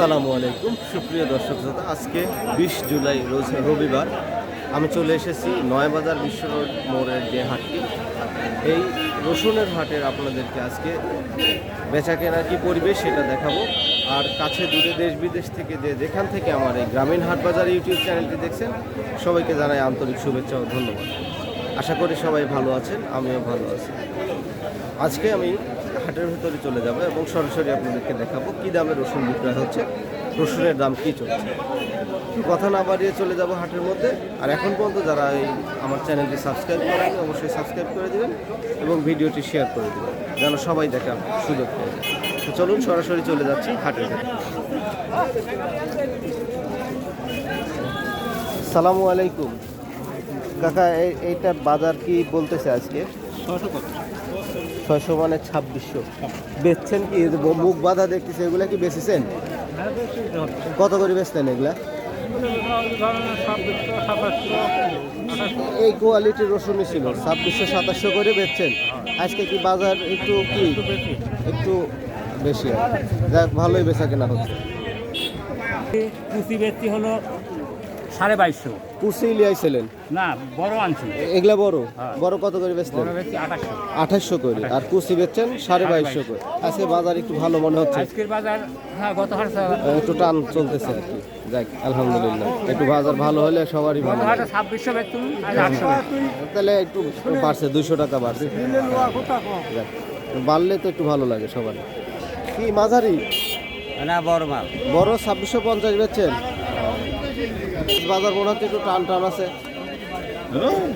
আসসালামু আলাইকুম। সুপ্রিয় দর্শক শ্রোতা, আজকে বিশ জুলাই রোজ রবিবার, আমি চলে এসেছি নয়াবাজার বিশ্ব রোড মোড়ের যে হাটটি। এই রসুনের হাটের আপনাদেরকে আজকে বেচা কেনার কি পরিবেশ সেটা দেখাবো। আর কাছে দূরে দেশ বিদেশ থেকে যে যেখান থেকে আমার এই গ্রামীণ হাট বাজার ইউটিউব চ্যানেলটি দেখছেন, সবাইকে জানাই আন্তরিক শুভেচ্ছা ও ধন্যবাদ। আশা করি সবাই ভালো আছেন, আমিও ভালো আছি। আজকে আমি হাটের ভিতরে চলে যাব এবং সরাসরি আপনাদেরকে দেখাবো কী দামে রসুন বিক্রয় হচ্ছে, রসুনের দাম কী চলছে। কথা না বাড়িয়ে চলে যাব হাটের মধ্যে। আর এখন পর্যন্ত যারা এই আমার চ্যানেলটি সাবস্ক্রাইব করেন অবশ্যই সাবস্ক্রাইব করে দেবেন এবং ভিডিওটি শেয়ার করে দেবেন, যেন সবাই দেখার সুযোগ পেয়ে তো চলুন সরাসরি চলে যাচ্ছি হাটের সালামু আলাইকুম। কাকা এই এইটার বাজার কি বলতেছে আজকে? ছয়শো মানে ছাব্বিশশো। বেচছেন কি? মুখ বাঁধা দেখতেছে এগুলা কি বেচেছেন? কত করে বেচতেন এগুলা? এই কোয়ালিটির রসুনই ছিল ছাব্বিশশো সাতাশশো করে বেচছেন। আজকে কি বাজার একটু কি? একটু বেশি। যাক ভালোই বেচা কেনা হচ্ছে। কুচি বেচছি হলো সাড়ে বাইশশো। কুচি লিয়াইছিলেন না বড় আনছি এগুলা বড়? হ্যাঁ। বড় কত করে বেচতেন বড় বেচছি আঠাশশো। করে। আর কুচি বেচছেন সাড়ে বাইশশো করে। আজকে বাজার একটু ভালো মনে হচ্ছে? আজকের বাজার হ্যাঁ গত একটু টান চলতেছে আর কি। যাক আলহামদুলিল্লাহ। একটু বাজার ভালো হলে সবারই ভালো। ছাব্বিশশো তাহলে একটু বাড়ছে দুইশো টাকা বাড়ছে। বাড়লে তো একটু ভালো লাগে সবার। কি মাঝারি? না বড় মাল। বড় ছাব্বিশশো পঞ্চাশ বেচছেন? বাজার মনে হচ্ছে একটু টান টান আছে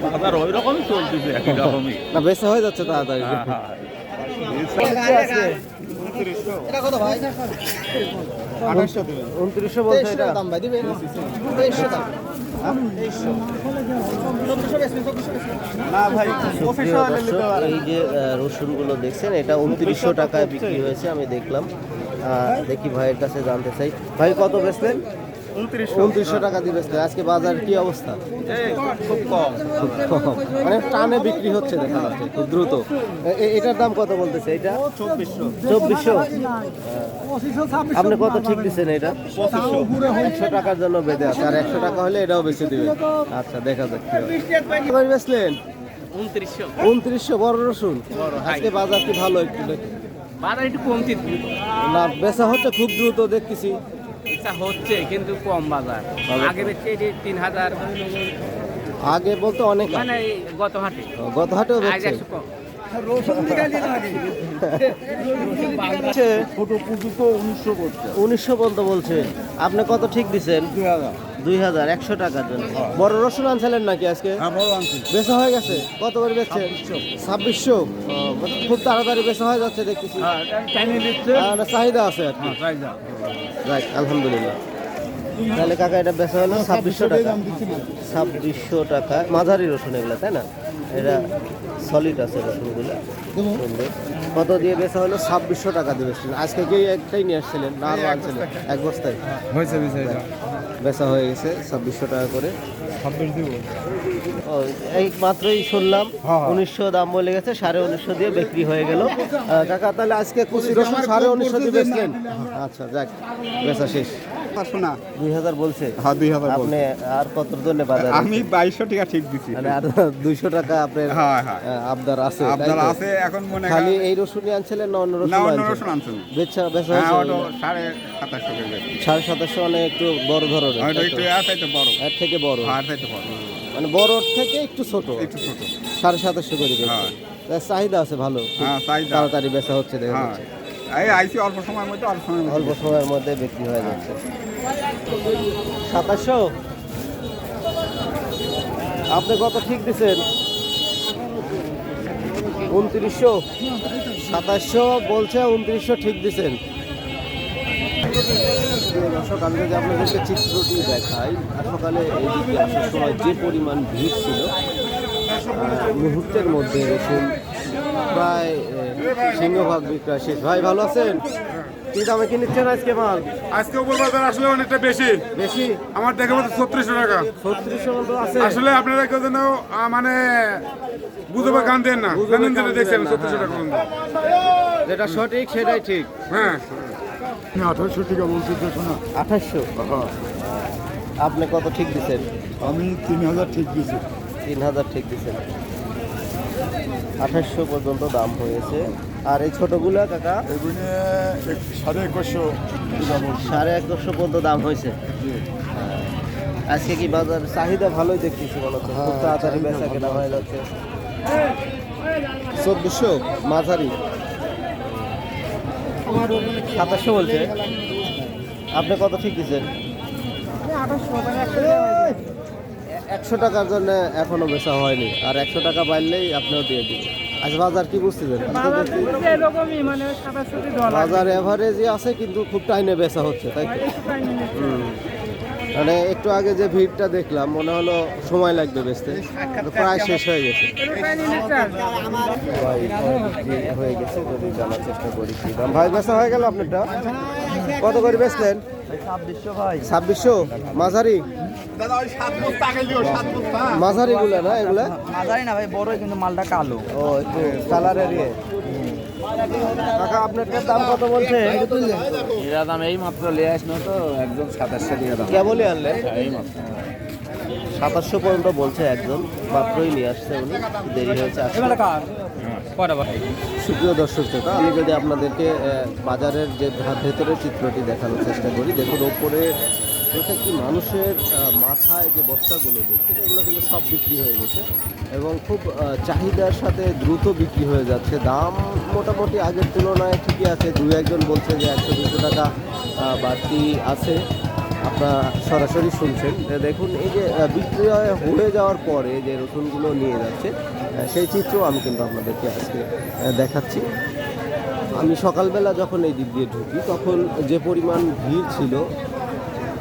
বাজার ওই রকমই চলতেছে একই রকমই না বেচা হয়ে যাচ্ছে তাড়াতাড়ি। উনত্রিশশো বলছে এটা। সুপ্রিয় দর্শক, এই যে আহ, রসুনগুলো দেখছেন এটা উনত্রিশশো টাকায় বিক্রি হয়েছে আমি দেখলাম। আহ, দেখি ভাইয়ের কাছে জানতে চাই। ভাই কত বেচলেন? উনত্রিশশো। টাকা দিয়ে বেচলেন আজকে বাজার কি অবস্থা? খুব কম। খুব কম। মানে টানে বিক্রি হচ্ছে দেখা যাচ্ছে খুব দ্রুত। এটার দাম কত বলতেছে এটা? চব্বিশশো। চব্বিশশো? আপনি কত ঠিক দিচ্ছেন এটা? একশো টাকার জন্য বেঁধে আছে আর একশো টাকা হলে এটাও বেঁচে দিবেন। আচ্ছা দেখা যাক কি হয়। বেচলেন? উনত্রিশশো। উনত্রিশশো বড় রসুন? আজকে বাজার কি ভালো একটু বাজার একটু কমতি। না বেচা হচ্ছে খুব দ্রুত দেখতেছি। ইচ্ছা হচ্ছে কিন্তু কম বাজার। আগে বেচছে এটি তিন হাজার। আগে বলতে অনেক মানে গত হাটে। গত হাটেও বেচছে। উনিশশো পর্যন্ত বলছে। আপনি কত ঠিক দিছেন? দুই হাজার। একশো টাকার জন্য। বড় রসুন আনছিলেন নাকি আজকে? হ্যাঁ বড় আনছি। বেচা হয়ে গেছে? কত করে বেচছে? ছাব্বিশশো। খুব তাড়াতাড়ি বেচা হয়ে যাচ্ছে দেখতেছি। হ্যাঁ চাহিদা আছে আর কি। রাইট আলহামদুলিল্লাহ তাহলে কাকা এটা বেচা হলো ছাব্বিশশো টাকা। ছাব্বিশশো টাকা। মাঝারি রসুন এগুলো তাই না? এটা সলিড আছে রসুনগুলো। সুন্দর। কত দিয়ে বেচা হলো? ছাব্বিশশো টাকা দিয়ে বেচছিলেন আজকে কি একটাই নিয়ে আসছিলেন না আরও আনছিলেন। এক বস্তায়। বেচা হয়ে গেছে ছাব্বিশশো টাকা করে। ছাব্বিশ দিব। এই মাত্রই শুনলাম হ্যাঁ। উনিশশো দাম বলে গেছে সাড়ে উনিশশো দিয়ে বিক্রি হয়ে গেল। কাকা তাহলে আজকে কুচি রসুন সাড়ে উনিশশো দিয়ে বেচলেন? আচ্ছা যাক বেচা শেষ। দুই হাজার বলছে। হ্যাঁ দুই হাজার আপনি আর কত জন্য বাজার আমি বাইশশো টাকা ঠিক মানে আর দুইশো টাকা আপনার হ্যাঁ। আহ, আবদার আছে তাই আছে এখন মনে খালি এই রসুনই আনছিলেন না অন্য রসুন অন্য রসুন আনছেন বেচা বেচা হয়েছে। ওটা সাড়ে সাতাশশো করে সাড়ে সাতাশশো মানে একটু বড় ধরনের একটু বড়। এর থেকে বড়। আর চাইতে বড়। মানে বড় থেকে একটু ছোট। একটু ছোট। সাড়ে সাতাশশো করে হ্যাঁ। চাহিদা আছে ভালো। হ্যাঁ চাহিদা। তাড়াতাড়ি বেচা হচ্ছে দেখা হ্যাঁ। এই আইসি অল্প সময়ের মধ্যে অল্প সময়ের অল্প সময়ের মধ্যে বিক্রি হয়ে যাচ্ছে। সাতাশশো? আপনি কত ঠিক দিচ্ছেন উনত্রিশশো? সাতাশশো বলছে উনত্রিশশো ঠিক দিচ্ছেন দর্শক আমি যদি আপনাদেরকে চিত্রটি দেখাই সকালে এইদিকে আসার সময় যে পরিমাণ ভিড় ছিল মুহূর্তের মধ্যে রসুন প্রায় সিংহভাগ বিক্রয় শেষ ভাই ভালো আছেন? কি দামে কি নিচ্ছেন আজকে মাল? আজকে উপর বাজার আসলে অনেকটা বেশি। বেশি? আমার দেখে মতো ছত্রিশশো টাকা। ছত্রিশশো আছে। আসলে আপনারা কেউ যেন মানে বুঝবে গান দেন না। বুঝবে জানেন গান যেটা দেখছেন ছত্রিশশো টাকা পর্যন্ত। যেটা সঠিক সেটাই ঠিক। হ্যাঁ। আঠারোশো টাকা বলছি তো শোনা। আঠাশশো আপনি কত ঠিক দিচ্ছেন আমি তিন হাজার ঠিক দিয়েছি তিন হাজার ঠিক দিচ্ছেন আঠাশশো পর্যন্ত দাম হয়েছে। আর এই ছোটগুলা কাকা? এগুলো সাড়ে একশো টাকা সাড়ে একশো পর্যন্ত দাম হয়েছে। আজকে কি বাজার চাহিদা ভালোই দেখতেছি মনে হচ্ছে? খুব হ্যাঁ, তাড়াতাড়ি বেচা কেনা হয়ে যাচ্ছে। চব্বিশশো মাঝারি। সাতাশশো বলছে। আপনি কত ঠিক দিচ্ছেন? একশো টাকার জন্য এখনও বেচা হয়নি। আর একশো টাকা পাইলেই আপনিও দিয়ে দিবেন। আজ বাজার কি বুঝতেছেন? মানে বাজার এভারেজই আছে কিন্তু খুব টাইনে বেচা হচ্ছে তাই তো? হুম। মানে একটু আগে যে ভিড়টা দেখলাম মনে হলো সময় লাগবে বেচতে। প্রায় শেষ হয়ে গেছে। হয়ে গেছে যদি জানার চেষ্টা করি কি দাম? ভাই বেচা হয়ে গেল আপনারটা? কত করে বেচলেন? ছাব্বিশশো? ছাব্বিশশো মাঝারি? মাঝারি গুলা না এগুলা? মাঝারি না ভাই বড় কিন্তু মালটা কালো। ও একটু কালারের ইয়ে। কাকা আপনারটার দাম কত বলছে? এরা দাম এই মাত্র লিয়ে আসলো তো একদম সাতাশশো টাকা দাম। কেবলই আনলেন এই মাত্র সাতাশশো পর্যন্ত বলছে একজন মাত্রই নিয়ে আসছে উনি দেরি হয়েছে আসতে। সুপ্রিয় দর্শক শ্রোতা আমি যদি আপনাদেরকে বাজারের যে ভেতরের চিত্রটি দেখানোর চেষ্টা করি দেখুন ওপরে প্রত্যেকটি মানুষের মাথায় যে বস্তাগুলো দেখছেন এগুলো কিন্তু সব বিক্রি হয়ে গেছে এবং খুব চাহিদার সাথে দ্রুত বিক্রি হয়ে যাচ্ছে। দাম মোটামুটি আগের তুলনায় ঠিকই আছে। দু একজন বলছে যে একশো দুশো টাকা বাড়তি আছে। আপনারা সরাসরি শুনছেন। দেখুন এই যে আহ, বিক্রি হয়ে- হয়ে যাওয়ার পরে যে রসুনগুলো নিয়ে যাচ্ছে সেই চিত্র আমি কিন্তু আপনাদেরকে আজকে দেখাচ্ছি। আমি সকালবেলা যখন এই দিক দিয়ে ঢুকি তখন যে পরিমাণ ভিড় ছিল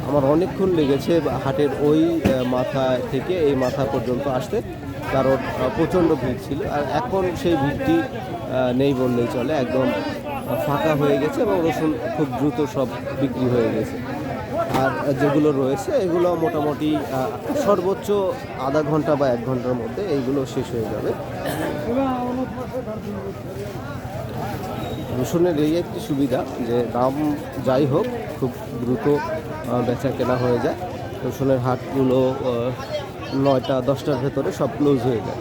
আমার অনেকক্ষণ লেগেছে হাটের ওই মাথা থেকে এই মাথা পর্যন্ত আসতে। কারণ প্রচণ্ড ভিড় ছিল। আর এখন সেই ভিড়টি নেই বললেই চলে। একদম ফাঁকা হয়ে গেছে এবং রসুন খুব দ্রুত সব বিক্রি হয়ে গেছে। আর যেগুলো রয়েছে, এগুলো মোটামুটি সর্বোচ্চ আধা ঘণ্টা বা এক ঘণ্টার মধ্যে এইগুলো শেষ হয়ে যাবে। রসুনের এই একটি সুবিধা যে দাম যাই হোক, খুব দ্রুত বেচা কেনা হয়ে যায়। রসুনের হাটগুলো নয়টা দশটার ভেতরে সব ক্লোজ হয়ে যায়।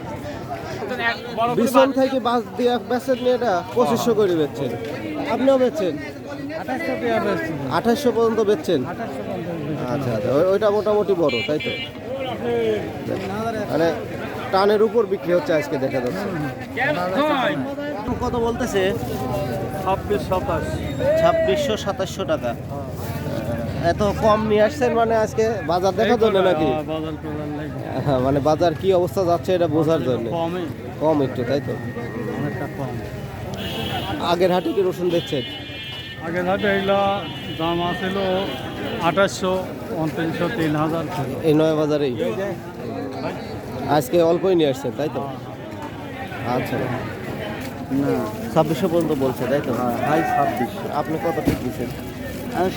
বিছন থেকে বাস দিয়ে বেচেন নিয়ে এটা? পঁচিশশো করে বেচছেন আপনিও বেচছেন আঠাশশো পর্যন্ত বেচছেন আচ্ছা আচ্ছা ওই- ওইটা মোটামুটি বড় তাই তো? মানে টানের উপর বিক্রি হচ্ছে আজকে দেখা যাচ্ছে। কত বলতেছে? ছাব্বিশ সাতাশ। ছাব্বিশশো সাতাশশো টাকা। এত কম নিয়ে আসছেন মানে আজকে বাজার দেখার জন্য নাকি? বাজার করার লাগে হ্যাঁ, মানে বাজার কি অবস্থা যাচ্ছে এটা বোঝার জন্য? কম। একটু তাই তো? কম। আগের হাটে কি রসুন দেখছেন আগের হাটে এগুলো দাম আছিল আঠাশশো উনত্রিশশো তিন হাজার এই নয় বাজারেই? আজকে অল্পই নিয়ে আসছেন তাই তো? আচ্ছা। না। ছাব্বিশশো পর্যন্ত বলছে তাই তো? ভাই ছাব্বিশশো। আপনি কত ঠিক দিচ্ছেন?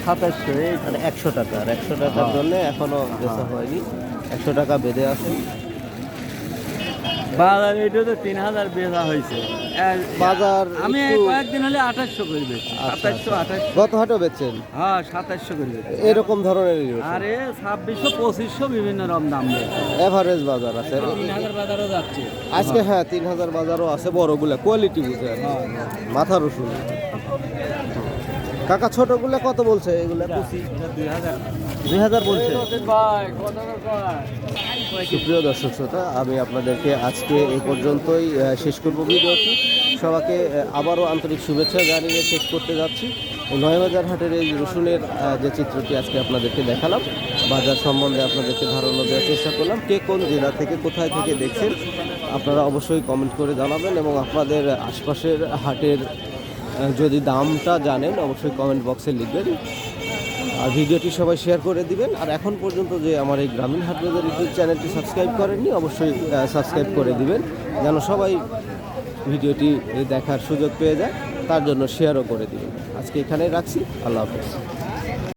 সাতাশশো এই মানে একশো টাকা। আর একশো টাকার জন্য এখনও বেচা হয়নি। একশো টাকা বেঁধে আছে। বাজার এটা তো তিন হাজার বেচা হয়েছে। বাজার আমি কয়েকদিন হলে আঠাশশো করে বেচি আচ্ছা, সাতাশশো আঠাশশো। গত হাটও বেচছেন? হ্যাঁ সাতাশশো করে এরকম ধরনের আরে ছাব্বিশশো পঁচিশশো বিভিন্ন রকম দাম এভারেজ বাজার আছে। তিন হাজার বাজারও যাচ্ছে। আজকে হ্যাঁ তিন হাজার বাজারও আছে বড়গুলা। কোয়ালিটি বুঝে আর কি। মাথা রসুন। কাকা ছোটগুলা কত বলছে? এগুলা কুচি। দুই হাজার। বলছে। সুপ্রিয় দর্শক শ্রোতা আমি আপনাদেরকে আজকে এই পর্যন্তই শেষ করব ভিডিওটি। সবাইকে আবারও আন্তরিক শুভেচ্ছা জানিয়ে শেষ করতে যাচ্ছি। নয়বাজার হাটের এই রসুনের যে চিত্রটি আজকে আপনাদেরকে দেখালাম বাজার সম্বন্ধে আপনাদেরকে ধারণা দেওয়ার চেষ্টা করলাম কে কোন জেলা থেকে কোথায় থেকে দেখছেন আপনারা অবশ্যই কমেন্ট করে জানাবেন এবং আপনাদের আশপাশের হাটের যদি দামটা জানেন, অবশ্যই কমেন্ট বক্সে লিখবেন। আর ভিডিওটি সবাই শেয়ার করে দিবেন। আর এখন পর্যন্ত যে আমার এই গ্রামীণ হাট বাজার ইউটিউব চ্যানেলটি সাবস্ক্রাইব করেননি, অবশ্যই সাবস্ক্রাইব করে দিবেন। যেন সবাই ভিডিওটি দেখার সুযোগ পেয়ে যায়, তার জন্য শেয়ারও করে দিবেন। আজকে এখানেই রাখছি। আল্লাহ হাফেজ।